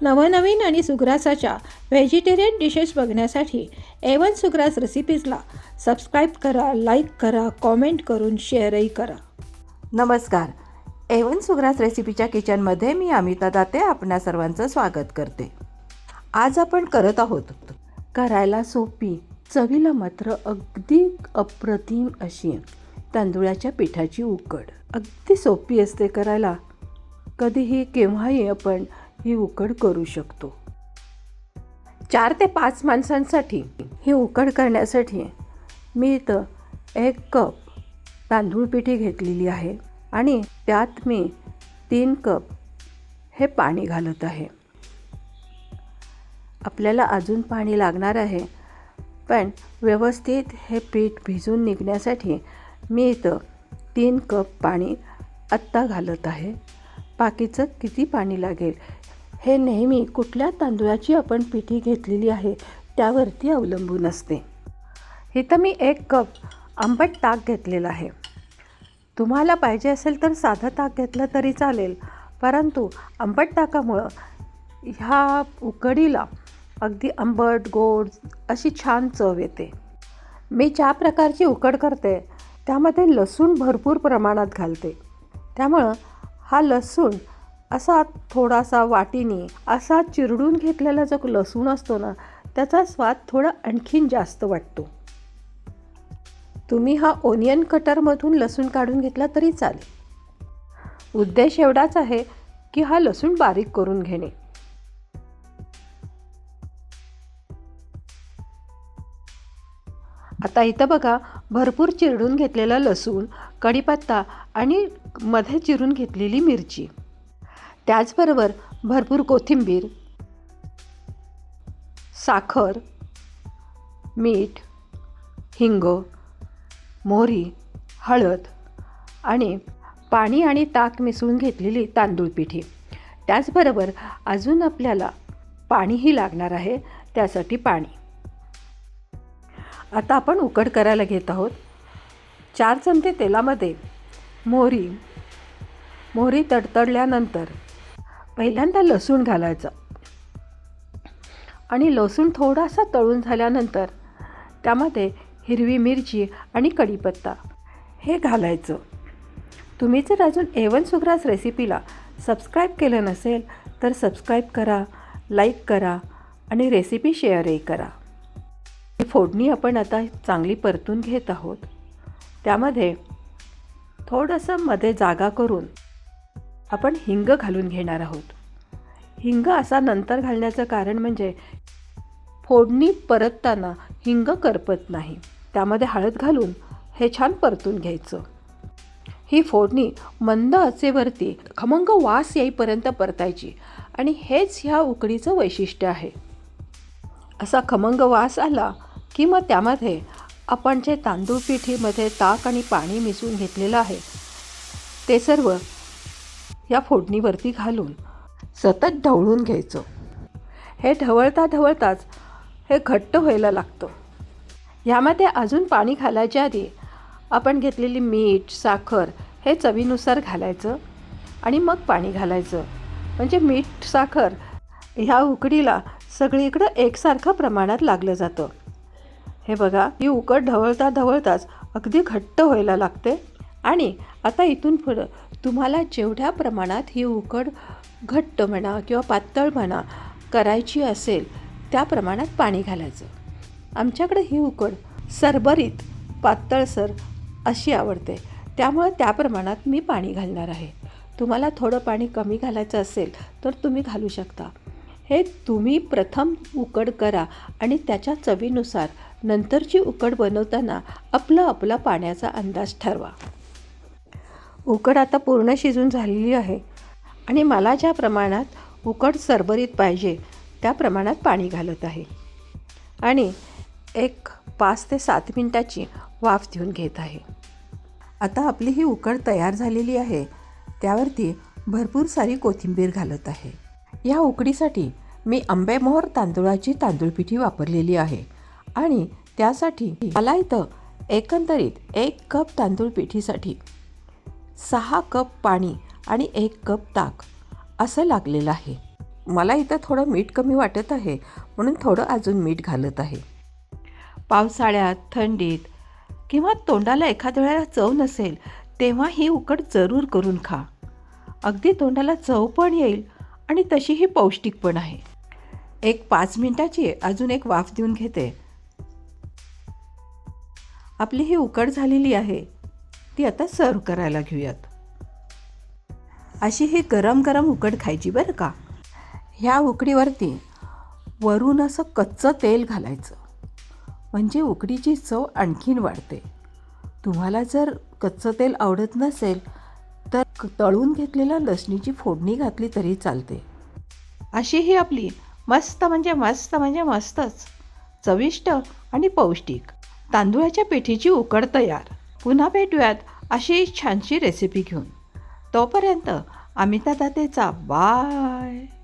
नवनवीन आणि सुग्रासाच्या व्हेजिटेरियन डिशेस बघण्यासाठी एवन सुग्रास रेसिपीजला सबस्क्राईब करा लाईक करा कॉमेंट करून शेअरही करा. नमस्कार. एवन सुग्रास रेसिपीच्या किचनमध्ये मी अमिता दाते आपणा सर्वांचं स्वागत करते. आज आपण करत आहोत करायला सोपी चवीला मात्र अगदी अप्रतिम अशी तांदुळाच्या पिठाची उकड. अगदी सोपी असते करायला. कधीही केव्हाही आपण ही उकड करू शकतो. चार ते पाच माणसांसाठी ही उकड करण्यासाठी मी इथं एक कप तांदूळ पिठी घेतलेली आहे आणि त्यात मी तीन कप हे पाणी घालत आहे. आपल्याला अजून पाणी लागणार आहे पण व्यवस्थित हे पीठ भिजून निघण्यासाठी मी इथं तीन कप पाणी आत्ता घालत आहे. बाकीचं किती पाणी लागेल हे नेहमी कुठल्या तांदूळाची आपण पिठी घेतलेली आहे त्यावरती अवलंबून असते. इथं मी एक कप आंबट ताक घेतलेलं आहे. तुम्हाला पाहिजे असेल तर साधं ताक घेतलं तरी चालेल परंतु आंबट ताकामुळं ह्या उकडीला अगदी आंबट गोड अशी छान चव येते. मी ज्या प्रकारची उकड करते त्यामध्ये लसूण भरपूर प्रमाणात घालते. त्यामुळं हा लसूण असा थोडासा वाटीने असा चिरडून घेतलेला जो लसूण असतो ना त्याचा स्वाद थोडा आणखीन जास्त वाटतो. तुम्ही हा ओनियन कटरमधून लसूण काढून घेतला तरी चालेल. उद्देश एवढाच आहे की हा लसूण बारीक करून घेणे. आता इथं बघा भरपूर चिरडून घेतलेला लसूण कढीपत्ता आणि मध्ये चिरून घेतलेली मिरची. त्याचबरोबर भरपूर कोथिंबीर साखर मीठ हिंग मोहरी हळद आणि पाणी आणि ताक मिसळून घेतलेली तांदूळ पिठी. त्याचबरोबर अजून आपल्याला पाणीही लागणार आहे त्यासाठी पाणी. आता आपण उकड करायला घेत आहोत चार चमचे तेलामध्ये मोहरी. मोहरी तडतडल्यानंतर पहिल्यांदा लसूण घालायचं. आणि लसूण थोडासा तळून झाल्यानंतर त्यामध्ये हिरवी मिरची आणि कढीपत्ता हे घालायचं. तुम्ही जर अजून एवन सुग्रास रेसिपीला सबस्क्राईब केलं नसेल तर सबस्क्राईब करा लाईक करा आणि रेसिपी शेअरही करा. ही फोडणी आपण आता चांगली परतून घेत आहोत. त्यामध्ये थोडंसं मध्ये जागा करून आपण हिंग घालून घेणार आहोत. हिंग असा नंतर घालण्याचं कारण म्हणजे फोडणी परतताना हिंग करपत नाही. त्यामध्ये हळद घालून हे छान परतून घ्यायचं. ही फोडणी मंद आचेवरती खमंग वास येईपर्यंत परतायची आणि हेच ह्या उकडीचं वैशिष्ट्य आहे. असा खमंग वास आला की मग त्यामध्ये आपण जे तांदूळ पिठीमध्ये ताक आणि पाणी मिसळून घेतलेलं आहे ते सर्व या फोडणीवरती घालून सतत ढवळून घ्यायचं. हे ढवळता ढवळताच हे घट्ट व्हायला लागतं. ह्यामध्ये अजून पाणी घालायच्या आधी आपण घेतलेली मीठ साखर हे चवीनुसार घालायचं आणि मग पाणी घालायचं. म्हणजे मीठ साखर ह्या उकडीला सगळीकडं एकसारखं प्रमाणात लागलं जातं. हे बघा ही उकड ढवळता ढवळताच अगदी घट्ट व्हायला लागते. आणि आता इथून पुढं तुम्हाला जेवढ्या प्रमाणात ही उकड घट्ट म्हणा किंवा पातळ म्हणा करायची असेल त्या प्रमाणात पाणी घालायचं. आमच्याकडे ही उकड सरबरीत पातळसर अशी आवडते. त्यामुळे त्या प्रमाणात मी पाणी घालणार आहे. तुम्हाला थोडं पाणी कमी घालायचं असेल तर तुम्ही घालू शकता. हे तुम्ही प्रथम उकड करा आणि त्याच्या चवीनुसार नंतरची उकड बनवताना आपला आपला पाण्याचा अंदाज ठरवा. उकड आता पूर्ण शिजून झालेली आहे. आणि मला ज्या प्रमाणात उकड सरबरीत पाहिजे त्या प्रमाणात पाणी घालत आहे. आणि एक पाच ते सात मिनटाची वाफ देऊन घेत आहे. आता आपली ही उकड तयार झालेली आहे. त्यावरती भरपूर सारी कोथिंबीर घालत आहे. या उकडीसाठी मी आंबेमोहर तांदूळाची तांदूळपिठी वापरलेली आहे. आणि त्यासाठी मला इथं एकंदरीत एक कप तांदूळ पिठीसाठी सहा कप पाणी आणि एक कप ताक असं लागलेलं आहे. मला इथं थोडं मीठ कमी वाटत आहे म्हणून थोडं अजून मीठ घालत आहे. पावसाळ्यात थंडीत किंवा तोंडाला एखाद्या वेळेला चव नसेल तेव्हा ही उकड जरूर करून खा. अगदी तोंडाला चव पण येईल आणि तशीही पौष्टिक पण आहे. एक पाच मिनटाची अजून एक वाफ देऊन घेते. आपली ही उकड झालेली आहे. ती आता सर्व करायला घेऊयात. अशी ही गरम गरम उकड खायची बरं का? ह्या उकडीवरती वरून असं कच्चं तेल घालायचं. म्हणजे उकडीची चव आणखीन वाढते. तुम्हाला जर कच्चं तेल आवडत नसेल तर तळून घेतलेल्या लसणीची फोडणी घातली तरी चालते. अशी ही आपली मस्त म्हणजे मस्त म्हणजे मस्तच चविष्ट आणि पौष्टिक तांदूळाच्या पिठीची उकड तयार. पुन्हा भेटूयात अशी छानशी रेसिपी घेऊन. तोपर्यंत अमिता दातेचा बाय